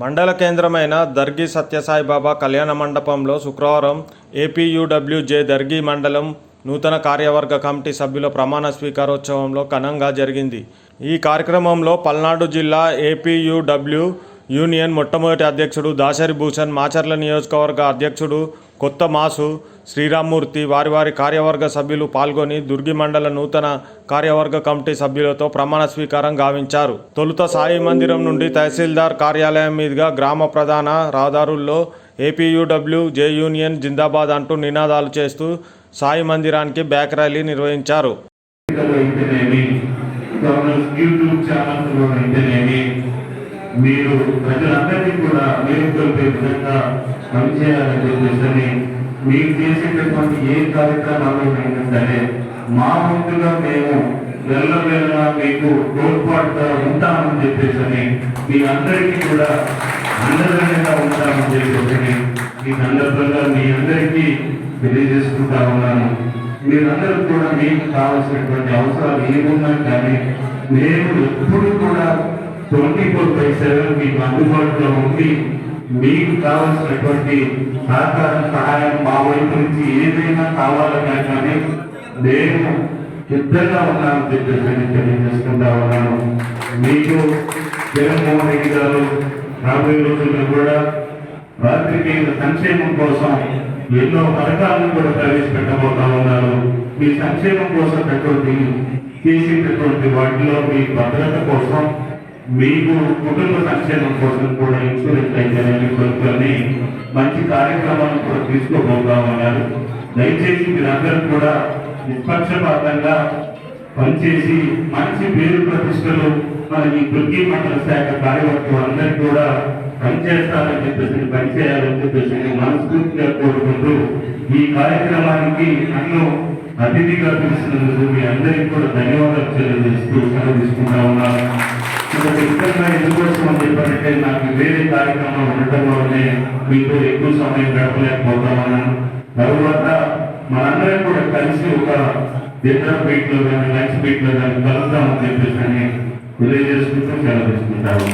మండల కేంద్రమైన దర్గి సత్యసాయిబాబా కళ్యాణ మండపంలో శుక్రవారం ఏపీయూడబ్ల్యూజే దర్గి మండలం నూతన కార్యవర్గ కమిటీ సభ్యుల ప్రమాణ స్వీకారోత్సవంలో ఘనంగా జరిగింది. ఈ కార్యక్రమంలో పల్నాడు జిల్లా ఏపీయూడబ్ల్యూ యూనియన్ మొట్టమొదటి అధ్యక్షుడు దాసరి భూషణ్ మాచర్ల నియోజకవర్గ అధ్యక్షుడు కొత్త మాసు శ్రీరామ్మూర్తి వారి వారి కార్యవర్గ సభ్యులు పాల్గొని దుర్గి మండల నూతన కార్యవర్గ కమిటీ సభ్యులతో ప్రమాణ స్వీకారం గావించారు. తొలుత సాయి మందిరం నుండి తహసీల్దార్ కార్యాలయం మీదుగా గ్రామ ప్రధాన రహదారుల్లో ఏపీయూడబ్ల్యూ జే యూనియన్ జిందాబాద్ అంటూ నినాదాలు చేస్తూ సాయి మందిరానికి బ్యాక్ ర్యాలీ నిర్వహించారు. మీరు ప్రజలందరికీ కూడా విధంగా పనిచేయాలని చెప్పేసి మీరు చేసేటటువంటి ఏ కార్యక్రమాలైనా సరే మా ముందుగా మేము వెళ్ళవేళలా మీకు తోడ్పాటుగా ఉంటామని చెప్పేసి మీ అందరికీ కూడా అండదండగా ఉంటామని చెప్పేసి ఈ సందర్భంగా మీ అందరికీ తెలియజేసుకుంటా ఉన్నాను. మీరందరూ కూడా మీకు కావాల్సినటువంటి అవసరాలు ఏమున్నా కానీ నేను ఎప్పుడు కూడా ట్వంటీ ఫోర్ బై సెవెన్ మీకు అందుబాటులో ఉండి మీకు కావాల్సినటువంటి సహకారం సహాయం మా వైపు నుంచి ఏదైనా కావాలన్నా కానీ నేను సిద్ధంగా ఉన్నాను చెప్పేసి తెలియజేసుకుంటా ఉన్నాను. మీకు జగన్మోహన్ రెడ్డి గారు రాబోయే రోజుల్లో కూడా రాత్రికేయుల సంక్షేమం కోసం ఎన్నో పథకాలను కూడా ప్రవేశపెట్టబోతా ఉన్నారు. మీ సంక్షేమం కోసం పెట్టుబడి చేసేటటువంటి వాటిలో మీ భద్రత కోసం మీకు కుటుంబ సంక్షేమం కోసం కూడా ఇన్సూరెన్స్ అయితేనేమి కొనుక్కొని మంచి కార్యక్రమాలను కూడా తీసుకోబోతా ఉన్నారు దయచేసి మీరందరూ కూడా నిష్పక్షపాతంగా పనిచేసి మంచి పేరు ప్రతిష్టలు మన ఈ దుర్గి మండల శాఖ కార్యవర్గం అందరికీ కూడా పనిచేస్తారని చెప్పేసి పనిచేయాలని చెప్పేసి మనస్ఫూర్తిగా కోరుకుంటూ ఈ కార్యక్రమానికి నన్ను అతిథిగా పిలిచినందుకు మీ అందరికీ కూడా ధన్యవాదాలు తెలియజేస్తూ సెలవు తీసుకుంటా ఉన్నాను. ఇక ఎందుకోసం అని చెప్పారంటే నాకు వేరే కార్యక్రమం ఉండటం వల్లనే మీతో ఎక్కువ సమయం గడపలేకపోతా ఉన్నాను తరువాత మనందరం కూడా కలిసి ఒక డిన్నర్ మీట్లో కానీ లంచ్ మీట్లో కానీ కలుద్దామని చెప్పేసి అని తెలియజేసుకుంటూ సెలవు తీసుకుంటాము.